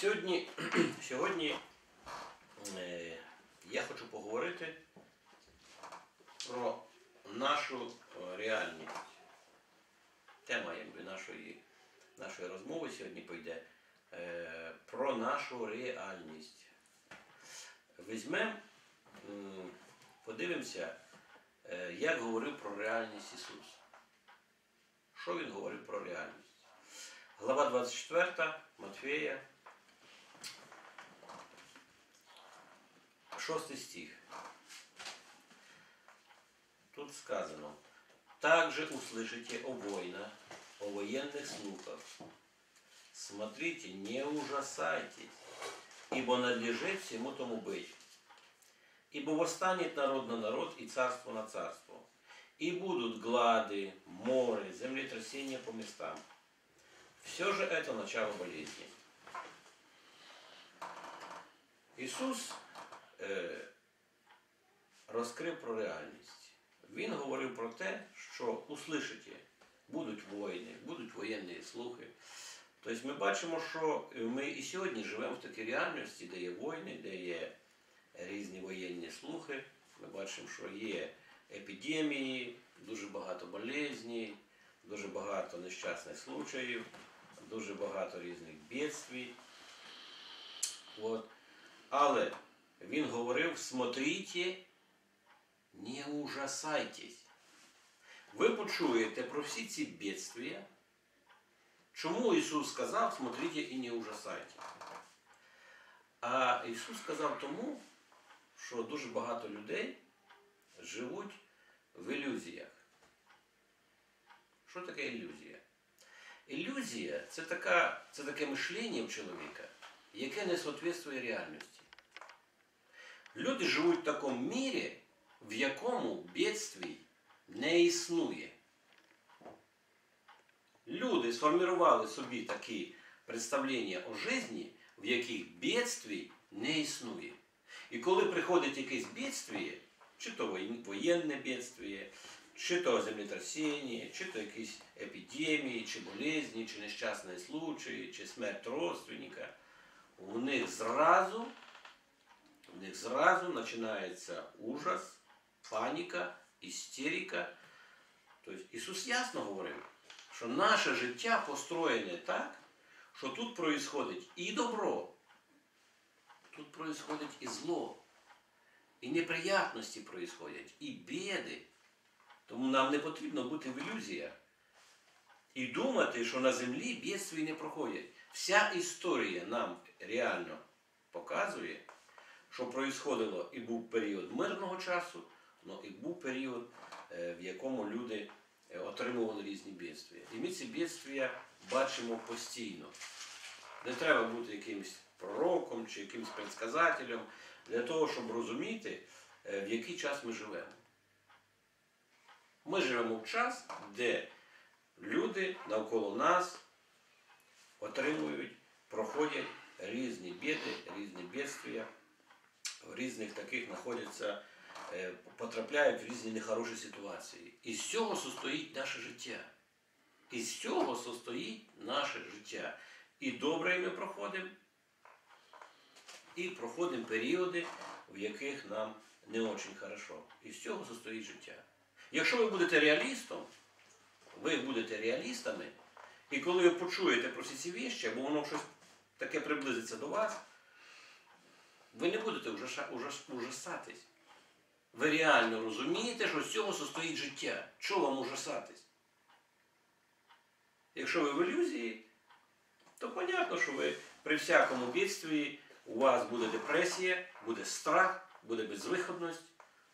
Сьогодні, сьогодні е, я хочу поговорити про нашу е, реальність. Тема якби, нашої, нашої розмови сьогодні пойде е, про нашу реальність. Візьмемо, подивимося, е, як говорив про реальність Ісус. Що він говорив про реальність? Глава 24 Матфея, 6 стих. Тут сказано, «Также услышите о войнах, о военных слухах. Смотрите, не ужасайтесь, ибо надлежит всему тому быть. Ибо восстанет народ на народ и царство на царство. И будут глады, море, землетрясения по местам. Все же это начало болезни. Е, розкрив про реальність. Він говорив про те, що услышите, будуть воїни, будуть воєнні слухи. Тобто ми бачимо, що ми і сьогодні живемо в такій реальності, де є війни, де є різні воєнні слухи. Ми бачимо, що є епідемії, дуже багато болезней, дуже багато нещасних случаїв, дуже багато різних бідствій. От. Але він говорив, смотрите, не ужасайтесь. Ви почуєте про всі ці бідствія. Чому Ісус сказав, смотрите і не ужасайтесь? А Ісус сказав тому, що дуже багато людей живуть в ілюзіях. Що таке ілюзія? Ілюзія це, така, це таке мишлення в чоловіка, яке не соответствує реальності. Люди живуть в такому мірі, в якому бідствій не існує. Люди сформували собі такі представлення о житті, в яких бідствій не існує. І коли приходить якесь бідствіє, чи то воєнне бідствіє, чи то землетрясіння, чи то якісь епідемії, чи болезні, чи нещасні случаї, чи смерть родственника, у них зразу, у них зразу починається ужас, паніка, істерика. Тобто Ісус ясно говорив, що наше життя построєне так, що тут происходить і добро, тут происходить і зло, і неприятності происходять, і біди. Тому нам не потрібно бути в ілюзіях і думати, що на землі бідстві не проходять. Вся історія нам реально показує, що происходило і був період мирного часу, але і був період, е, в якому люди е, отримували різні бідствія. І ми ці бідствія бачимо постійно. Не треба бути якимось пророком чи якимось предсказателем для того, щоб розуміти, е, в який час ми живемо. Ми живемо в час, де люди навколо нас отримують, проходять різні біди, різні бідствия, в різних таких знаходяться, е, потрапляють в різні нехороші ситуації. І з цього состоїть наше життя. І з цього состоїть наше життя. І добре ми проходимо, і проходимо періоди, в яких нам не дуже хорошо. І з цього состоїть життя. Якщо ви будете реалістом, ви будете реалістами, і коли ви почуєте про всі ці віщі, або воно щось таке приблизиться до вас, ви не будете ужасатись. Ви реально розумієте, що з цього состоїть життя. Чого вам ужасатись? Якщо ви в ілюзії, то зрозуміло, що ви при всякому бідстві у вас буде депресія, буде страх, буде безвиходність,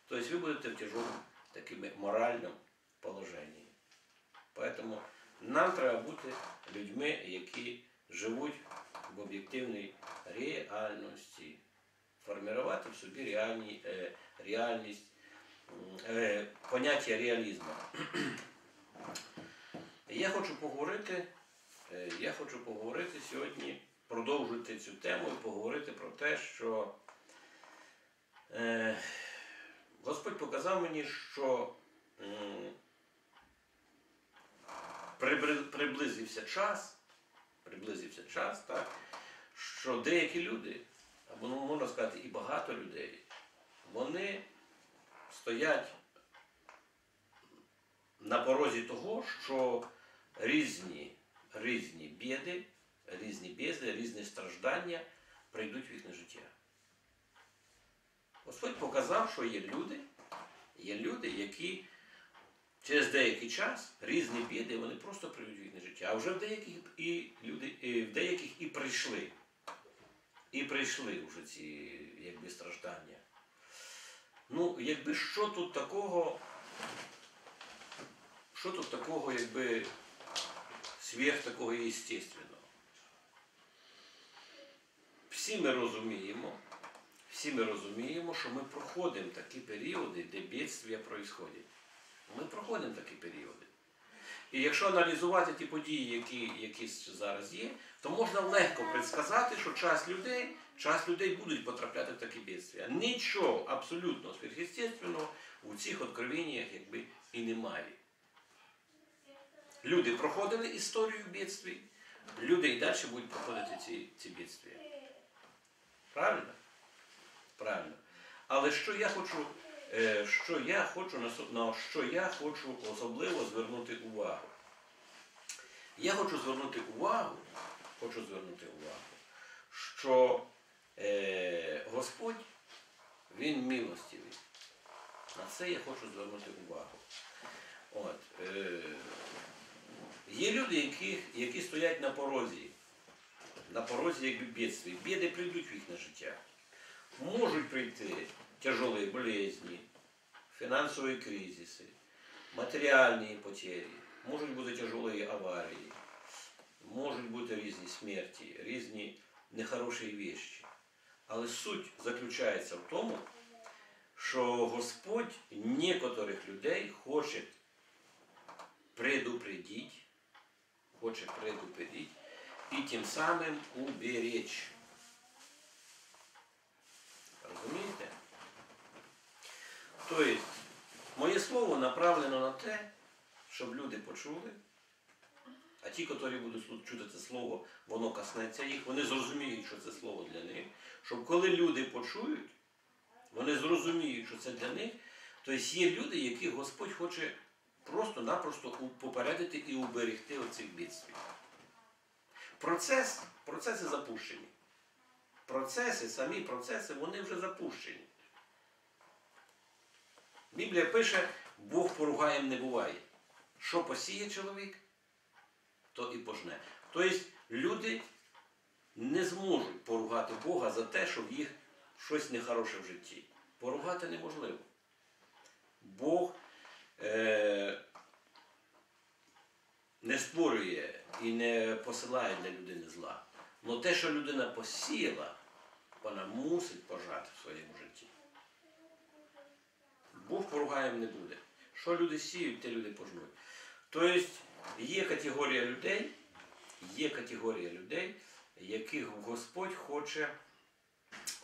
тобто ви будете в тяжкому таким моральному положенні. Поэтому нам треба бути людьми, які живуть в об'єктивній реальності, формувати в собі реальні, е, реальність, е, поняття реалізму. Я хочу поговорити, е, я хочу поговорити сьогодні, продовжити цю тему і поговорити про те, що е, Господь показав мені, що приблизився час, приблизився час, так, що деякі люди, або ну, можна сказати, і багато людей, вони стоять на порозі того, що різні, різні біди, різні біди, різні страждання прийдуть в їхнє життя. Господь показав, що є люди, є люди, які через деякий час різні біди, вони просто прийдуть в їхнє життя. А вже в деяких і люди, і в деяких і прийшли. І прийшли вже ці якби, страждання. Ну, якби що тут такого, що тут такого, якби сверх такого естественного? Всі ми розуміємо, всі ми розуміємо, що ми проходимо такі періоди, де бідствия происходять. Ми проходимо такі періоди. І якщо аналізувати ті події, які, які зараз є, то можна легко предсказати, що час людей, час людей будуть потрапляти в такі бідствия. Нічого абсолютно сверхъестественного у цих откровеннях якби і немає. Люди проходили історію бідствій, люди і далі будуть проходити ці, ці бідствия. Правильно? Правильно. Але що я хочу, що я хочу на що я хочу особливо звернути увагу? Я хочу звернути увагу, хочу звернути увагу, що е, Господь, Він милостивий. На це я хочу звернути увагу. От, е, є люди, які, які стоять на порозі, на порозі якби бідстві. Біди прийдуть в їхнє життя. Можуть прийти тяжелі болезні, фінансові кризиси, матеріальні потери, можуть бути тяжелі аварії, можуть бути різні смерті, різні нехороші вещи. Але суть заключається в тому, що Господь некоторих людей хоче предупредить, хоче предупредить і тим самим уберечь. Розумієте? Тобто, моє слово направлено на те, щоб люди почули, а ті, які будуть чути це слово, воно коснеться їх, вони зрозуміють, що це слово для них. Щоб коли люди почують, вони зрозуміють, що це для них. Тобто є люди, яких Господь хоче просто-напросто попередити і уберегти оцих бідствій. Процес, процеси запущені. Процеси, самі процеси, вони вже запущені. Біблія пише, Бог поругаєм не буває. Що посіє чоловік, то і пожне. Тобто люди не зможуть поругати Бога за те, що в їх щось нехороше в житті. Поругати неможливо. Бог е, не створює і не посилає для людини зла. Але те, що людина посіяла, вона мусить пожати в своєму житті. Бог поругаєм не буде. Що люди сіють, те люди пожнуть. Тобто є категорія людей, є категорія людей, яких Господь хоче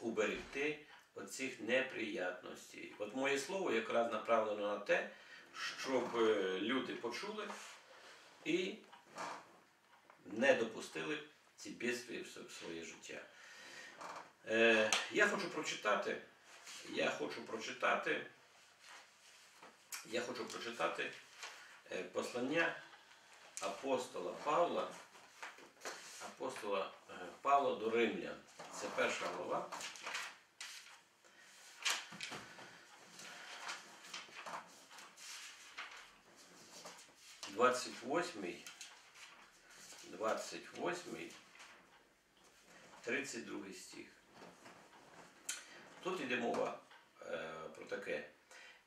уберегти від цих неприятностей. От моє слово якраз направлено на те, щоб е, люди почули і не допустили ці бідствия в в своє життя. Е, я хочу прочитати, я хочу прочитати, я хочу прочитати е, послання апостола Павла, апостола е, Павла до Римлян. Це перша глава. Двадцять восьмий, двадцять восьмий, тридцять другий стих. Тут йде мова е, про таке.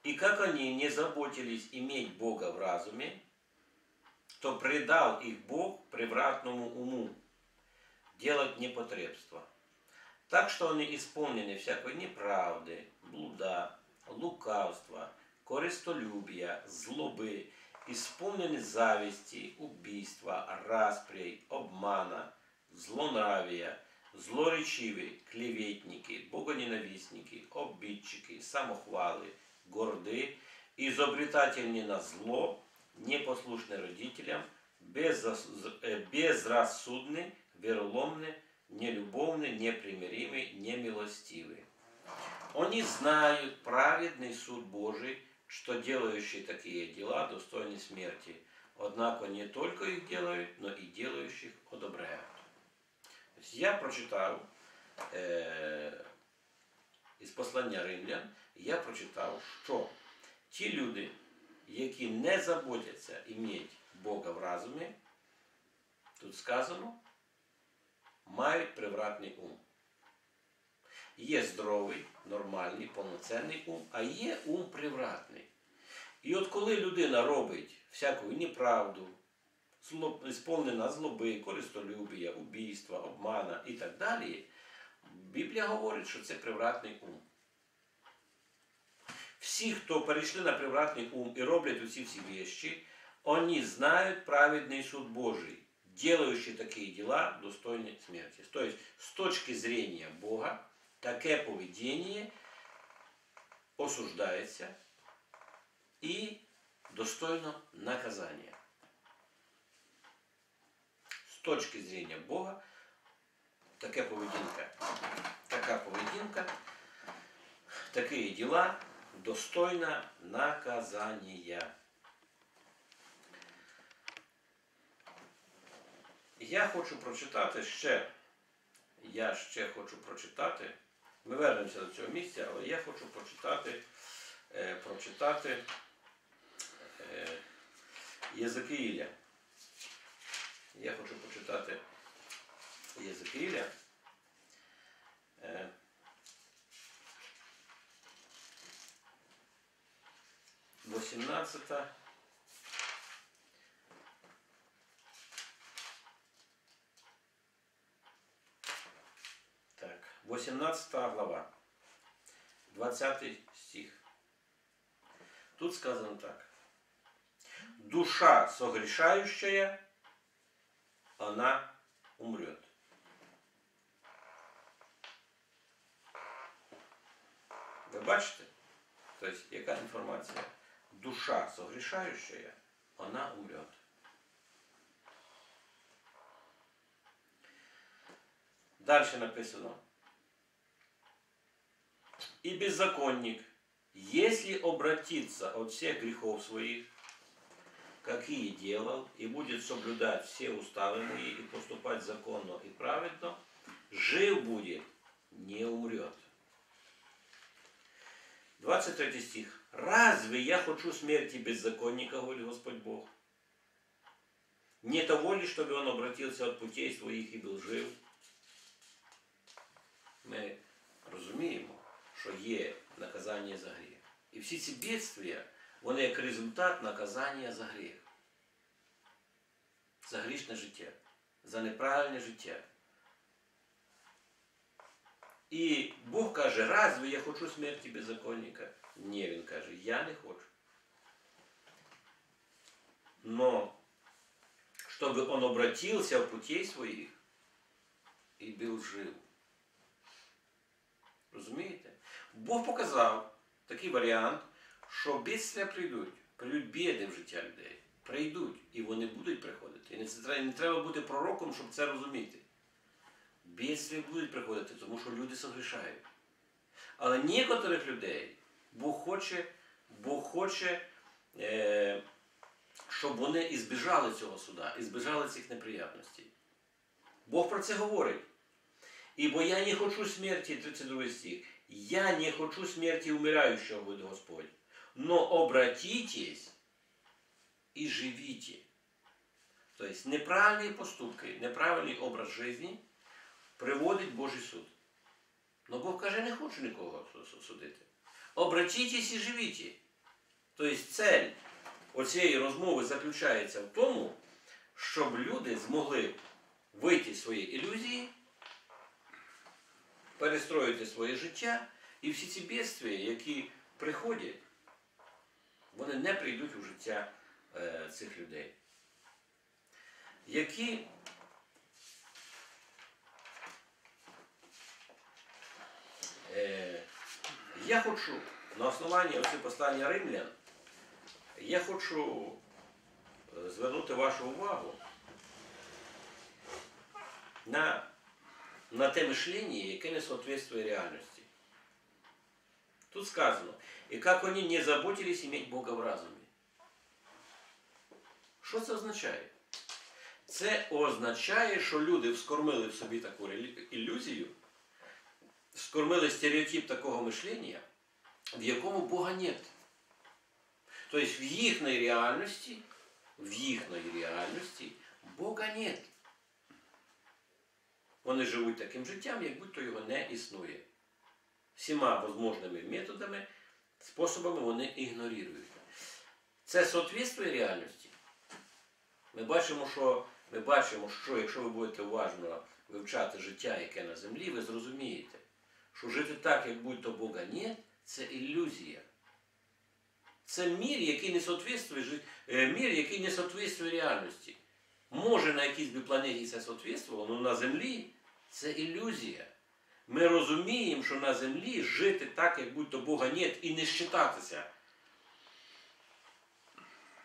И как они не заботились иметь Бога в разуме, то предал их Бог превратному уму делать непотребство. Так что они исполнены всякой неправды, блуда, лукавства, користолюбия, злобы, исполнены зависти, убийства, распрей, обмана, злонравия, злоречиві, клеветники, богоненависники, обидчики, самохвалы, горды, изобретательны на зло, непослушны родителям, беззас- э, безрассудны, вероломны, нелюбовны, непримиримы, немилостивы. Они знают праведный суд Божий, что делающие такие дела достойны смерти. Однако не только их делают, но и делающих одобряют. Я прочитав е, із послання римлян, я прочитав, що ті люди, які не заботяться іметь Бога в разумі, тут сказано, мають привратний ум. Є здоровий, нормальний, повноцінний ум, а є ум привратний. І от коли людина робить всяку неправду, зло, сповнена злоби, користолюбія, убійства, обмана і так далі, Біблія говорить, що це привратний ум. Всі, хто перейшли на привратний ум і роблять усі всі вещи, вони знають праведний суд Божий, делающие такие дела достойны смерти. То есть, с точки зрения Бога, таке поведение осуждається і достойно наказання. З точки зрения Бога, таке поведінка, така поведінка, такі діла Достойна наказання. Я хочу прочитати ще, я ще хочу прочитати, ми вернемося до цього місця, але я хочу прочитати, е, прочитати е, Єзекиїля. Я хочу почитати Єзекиїля. 12. Так, 18 глава, 20 стих. Тут сказано так. Душа согрешающая, она умрет. Вы бачите? То есть, яка информация? Душа согрешающая, она умрет. Дальше написано. И беззаконник, если обратиться от всех грехов своих, какие делал, и будет соблюдать все уставы мои и поступать законно и праведно, жив будет, не умрет. 23 стих. Разве я хочу смерти беззаконника, говорит Господь Бог? Не того ли, чтобы он обратился от путей своих и был жив? Ми розуміємо, що є наказання за гріх. І всі ці бідствия, вони як результат наказання за гріх. За грішне життя, за неправильне життя. І Бог каже, разве я хочу смерті беззаконника? Ні, він каже, я не хочу. Но чтобы он обратился в путей своих и был жив. Розумієте? Бог показав такий варіант, що бідствия прийдуть, прийдуть біди життя людей. Прийдуть, і вони будуть приходити. І не, не треба бути пророком, щоб це розуміти. Бідствия будуть приходити, тому що люди согрішають. Але некоторих людей Бог хоче, Бог хоче, е, щоб вони ізбіжали цього суда, ізбіжали цих неприятностей. Бог про це говорить. Ибо я не хочу смерти, 32 стих, я не хочу смерти умирающего, говорит Господь, но обратитесь и живите. То есть поступки, неправильний образ жизни приводить Божий суд. Но Бог каже, не хочу нікого су- су- судити. Обратитесь і живіть. Тобто цель оцієї розмови заключається в тому, щоб люди змогли вийти з своєї ілюзії перестроїти своє життя, і всі ці бідствия, які приходять, вони не прийдуть у життя е, цих людей. Які е, я хочу на основанні оці послання римлян, я хочу е, звернути вашу увагу на на те мишлення, яке не соответствує реальності. Тут сказано, і як вони не заботились иметь Бога в разумі. Що це означає? Це означає, що люди вскормили в собі таку ілюзію, вскормили стереотип такого мишлення, в якому Бога нет. Тобто в їхній реальності, в їхній реальності Бога нет. Вони живуть таким життям, як будто його не існує. Всіма возможними методами, способами вони ігнорують. Це соответствує реальності. Ми бачимо, що, ми бачимо, що якщо ви будете уважно вивчати життя, яке на землі, ви зрозумієте, що жити так, як будь-то Бога нет, це ілюзія. Це мір, який не соответствує, е, мір, який не соответствує реальності. Може на якійсь би планеті це соответствувало, але на землі це ілюзія. Ми розуміємо, що на землі жити так, як будь-то Бога нет, і не щитатися.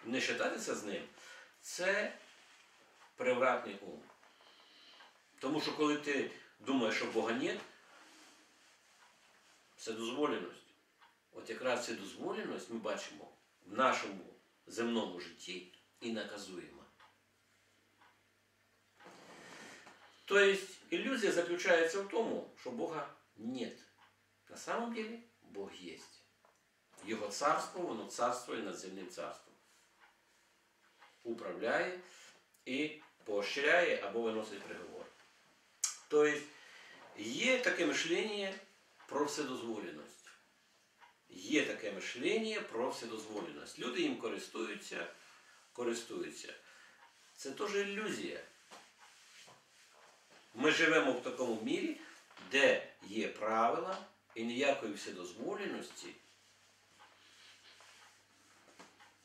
Не щитатися з ним це превратний ум. Тому що коли ти думаєш, що Бога нет, це дозволеність. От якраз цю дозволеність ми бачимо в нашому земному житті і наказуємо. Тобто иллюзия заключается в тому, що Бога нет. На самом деле Бог есть. Його царство, воно царствує над земним царством. Управляє і поощряє або виносить приговор. Тобто є таке мишлення про вседозволеність. Є таке мишлення про вседозволеність. Люди їм користуються, користуються. Це теж ілюзія. Ми живемо в такому мірі, де є правила і ніякої вседозволеності,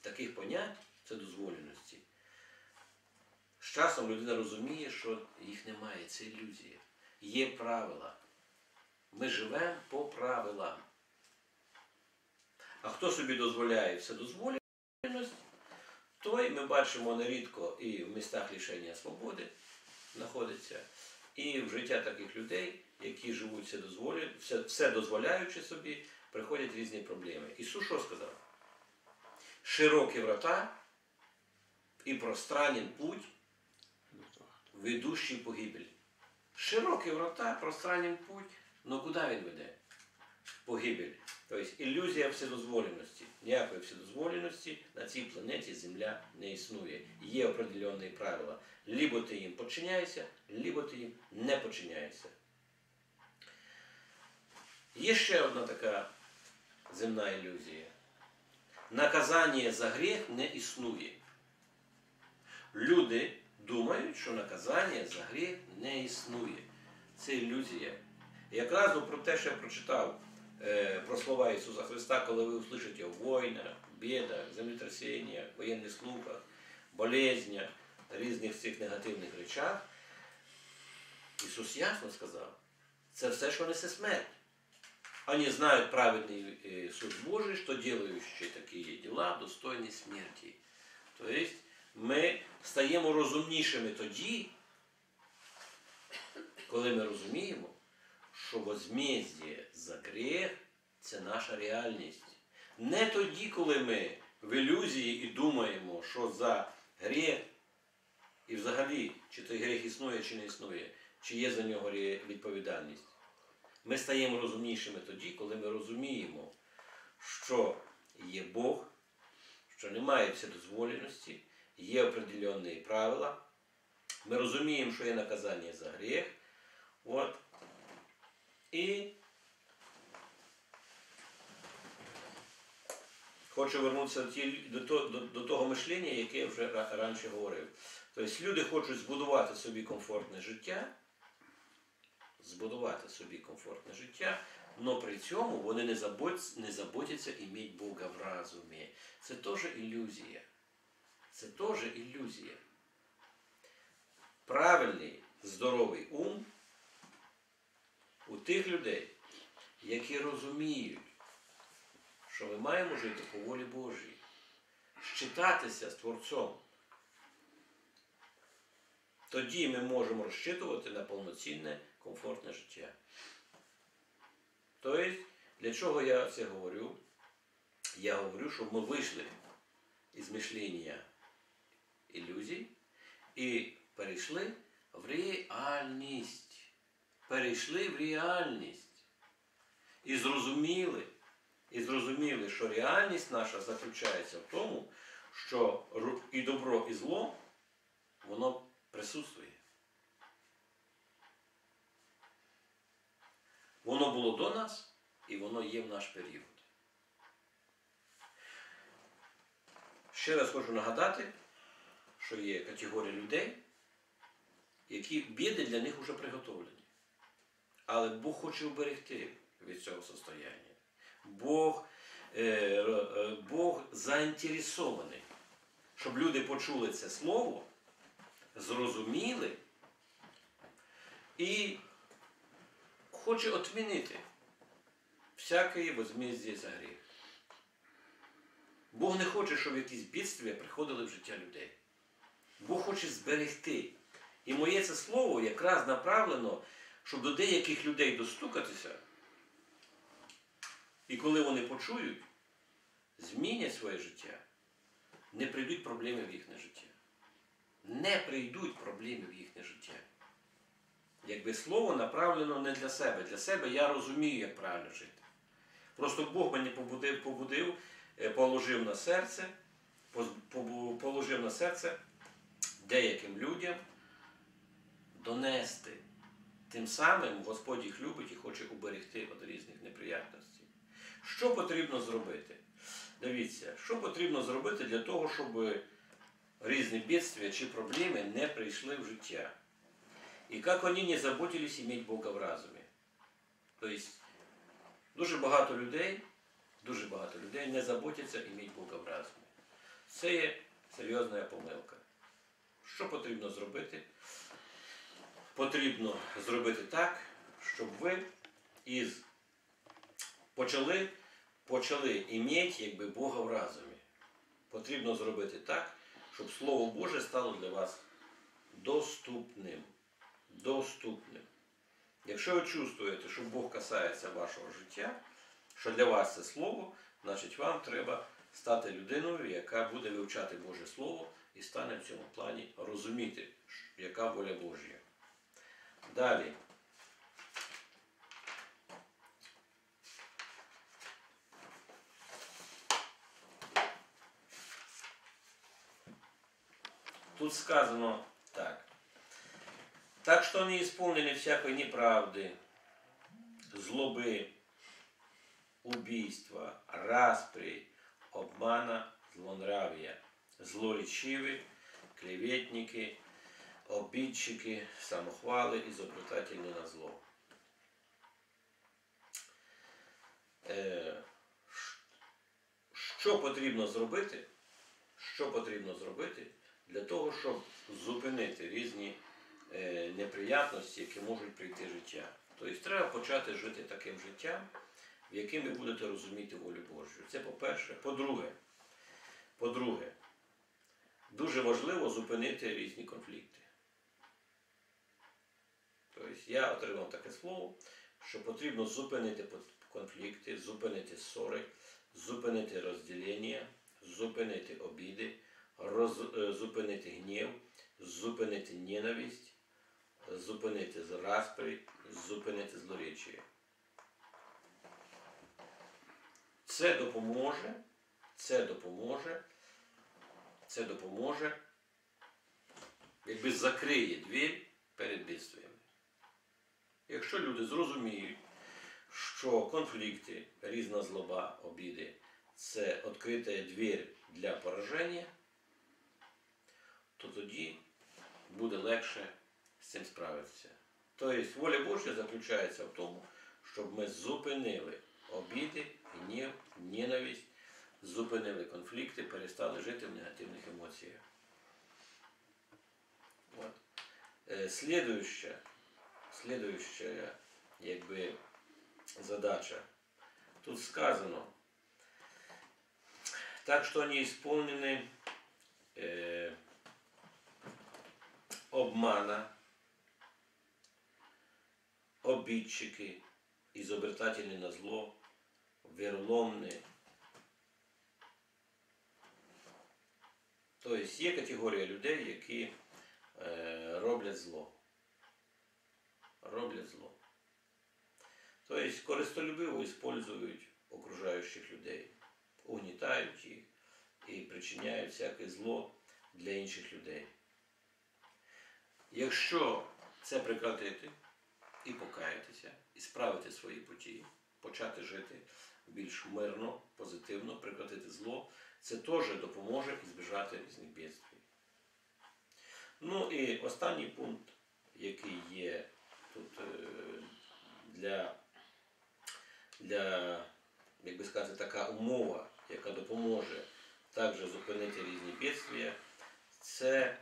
таких понять вседозволеності. З часом людина розуміє, що їх немає, це ілюзія. Є правила. Ми живемо по правилам. А хто собі дозволяє вседозволеність, той ми бачимо нерідко і в містах лишення свободи знаходиться, і в життя таких людей, які живуть все, дозволю, все, все дозволяючи собі, приходять різні проблеми. Ісус що сказав? Широкі врата і пространен путь, ведущий погибель. Широкі врата, пространен путь, але куди він веде? Погибель. Тобто ілюзія вседозволеності. Ніякої вседозволеності на цій планеті Земля не існує. Є определенні правила. Либо ти їм подчиняєшся, либо ти їм не подчиняєшся. Є ще одна така земна ілюзія. Наказання за гріх не існує. Люди думають, що наказання за гріх не існує. Це ілюзія. І якраз про те, що я прочитав е, про слова Ісуса Христа, коли ви услышите о війнах, бідах, землетрясіннях, воєнних слухах, болезнях, різних цих негативних речах, Ісус ясно сказав, це все, що несе смерть. Они знают праведный э, суд Божий, что делающие такие дела достойні смерті. Тобто ми стаємо розумнішими тоді, коли ми розуміємо, що возмездя за гріх це наша реальність. Не тоді, коли ми в ілюзії і думаємо, що за гріх, і взагалі, чи той гріх існує, чи не існує, чи є за нього відповідальність. Ми стаємо розумнішими тоді, коли ми розуміємо, що є Бог, що немає вседозволеності, є определенні правила. Ми розуміємо, що є наказання за гріх. От. І хочу вернутися до, до, до, до того мишлення, яке я вже раніше говорив. Тобто люди хочуть збудувати собі комфортне життя, збудувати собі комфортне життя, але при цьому вони не, забудь, не заботяться іметь Бога в разумі. Це теж ілюзія. Це теж ілюзія. Правильний, здоровий ум у тих людей, які розуміють, що ми маємо жити по волі Божій, щитатися з Творцом. тоді ми можемо розчитувати на повноцінне, комфортне життя. Тобто, для чого я це говорю? Я говорю, щоб ми вийшли із мишлення ілюзій і перейшли в реальність. Перейшли в реальність. І зрозуміли, і зрозуміли, що реальність наша заключається в тому, що і добро, і зло, воно присутствує. Воно було до нас, і воно є в наш період. Ще раз хочу нагадати, що є категорія людей, які біди для них вже приготовлені. Але Бог хоче уберегти від цього состояння. Бог, е, е, Бог заінтересований, щоб люди почули це слово, зрозуміли і хоче отмінити всяке возмездя за гріх. Бог не хоче, щоб якісь бідствия приходили в життя людей. Бог хоче зберегти. І моє це слово якраз направлено, щоб до деяких людей достукатися. І коли вони почують, змінять своє життя, не прийдуть проблеми в їхнє життя. Не прийдуть проблеми в їхнє життя. Якби слово направлено не для себе. Для себе я розумію, як правильно жити. Просто Бог мені побудив, побудив е, положив на серце, положив на серце деяким людям донести. Тим самим Господь їх любить і хоче уберегти від різних неприятностей. Що потрібно зробити? Дивіться, що потрібно зробити для того, щоб різні бедствия чи проблеми не прийшли в життя. І як вони не заботились иметь Бога в разумі. Тобто, дуже багато людей, дуже багато людей не заботяться іметь Бога в разумі. Це є серйозна помилка. Що потрібно зробити? Потрібно зробити так, щоб ви із почали, почали іметь якби Бога в разумі. Потрібно зробити так, щоб Слово Боже стало для вас доступним. Доступним. Якщо ви чувствуєте, що Бог касається вашого життя, що для вас це слово, значить вам треба стати людиною, яка буде вивчати Боже Слово і стане в цьому плані розуміти, яка воля Божія. Далі. Тут сказано так. Так что они исполнили всякой неправды, злобы, убийства, распри, обмана, злонравия, злоречивы, клеветники, обидчики, самохвали, изобретательны на зло. Е, Що потрібно зробити? Що потрібно зробити для того, щоб зупинити різні е, неприятності, які можуть прийти в життя. Тобто треба почати жити таким життям, в яким ви будете розуміти волю Божу. Це по-перше. По-друге, по-друге, дуже важливо зупинити різні конфлікти. Тобто я отримав таке слово, що потрібно зупинити конфлікти, зупинити ссори, зупинити розділення, зупинити обіди, роз, е, зупинити гнів, зупинити ненависть, зупинити розпри, зупинити злоречія. Це допоможе, це допоможе, це допоможе, якби закриє двір перед бідствиями. Якщо люди зрозуміють, що конфлікти, різна злоба, обіди це відкрита двір для пораження, то тоді буде легше з цим справитися. Тобто воля Божа заключається в тому, щоб ми зупинили обіди, гнів, ненависть, зупинили конфлікти, перестали жити в негативних емоціях. От. Е, Слідуюча, слідуюча якби, задача. Тут сказано, так что они исполнены э, обмана, обидчики, изобретатели на зло, віроломні. Тобто є категорія людей, які е, роблять зло. Роблять зло. Тобто користолюбиво использують окружаючих людей, угнітають їх і причиняють всяке зло для інших людей. Якщо це прекратити і покаятися, і справити свої путі, почати жити більш мирно, позитивно, прекратити зло, це теж допоможе збіжати різних бідствій. Ну і останній пункт, який є тут е, для, для як би сказати, така умова, яка допоможе також зупинити різні бідствія, це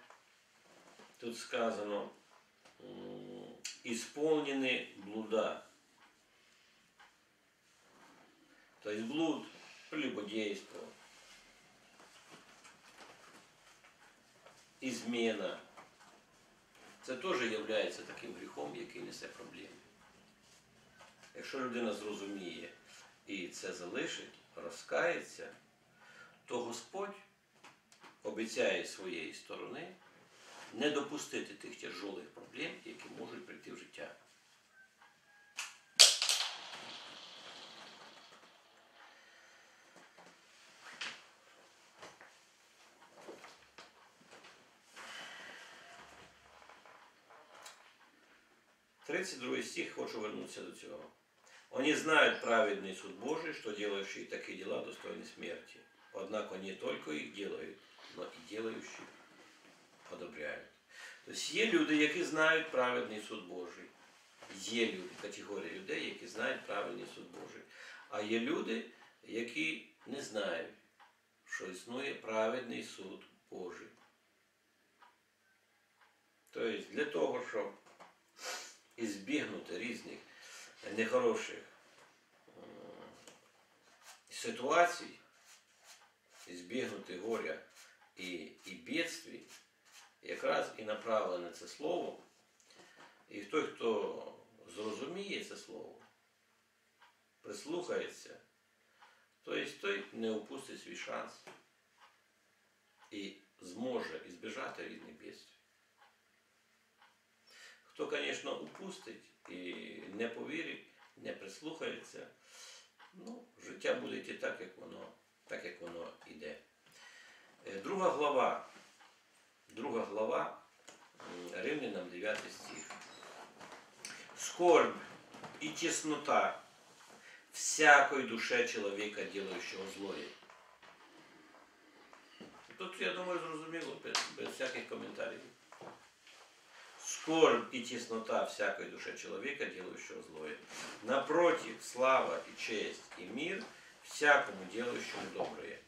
тут сказано ісполнені блуда. Тобто блуд, прелюбодейство, ізмена. Це теж є таким гріхом, який несе проблеми. Якщо людина зрозуміє і це залишить, розкається, то Господь обіцяє своєї сторони не допустити тих тяжолих проблем, які можуть прийти в життя. Тридцать другой стих, хочу вернуться до цього. Они знают праведный суд Божий, что делающие такие дела достойны смерти. Однако не только их делают, но і делающих одобряють. Тобто є люди, які знають праведний суд Божий. Є люди, категорія людей, які знають правильний суд Божий. А є люди, які не знають, що існує праведний суд Божий. Тобто для того, щоб ізбігнути різних нехороших е, ситуацій, збігнути горя і, і бідствій, якраз і направлене це слово. І той, хто зрозуміє це слово, прислухається, то той не упустить свій шанс і зможе ізбіжати різних бідствій. Хто, звісно, упустить і не повірить, не прислухається, ну, життя буде йти так, як воно, так, як воно йде. Е, Друга глава, друга глава, Римлянам 9 стих. Скорбь и теснота всякой душе человека, делающего злое. Тут, я думаю, зрозуміло, без, без всяких коментарів. Скорбь и теснота всякой душе человека, делающего злое. Напротив, слава и честь и мир всякому делающему доброе.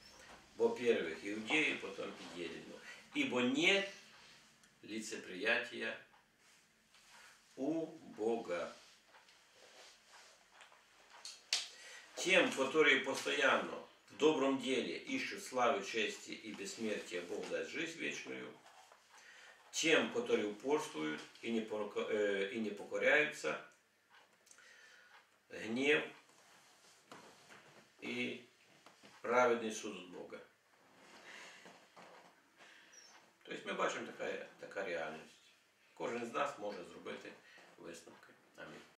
Во-первых, иудеи, потом и елену. Ибо нет лицеприятия у Бога. Тем, которые постоянно в добром деле ищут славы, чести и бессмертия, Бог даст жизнь вечную. Тем, которые упорствуют и не, и не покоряются, гнев и праведний суд Бога. Бога. есть ми бачимо така, така реальність. Кожен з нас може зробити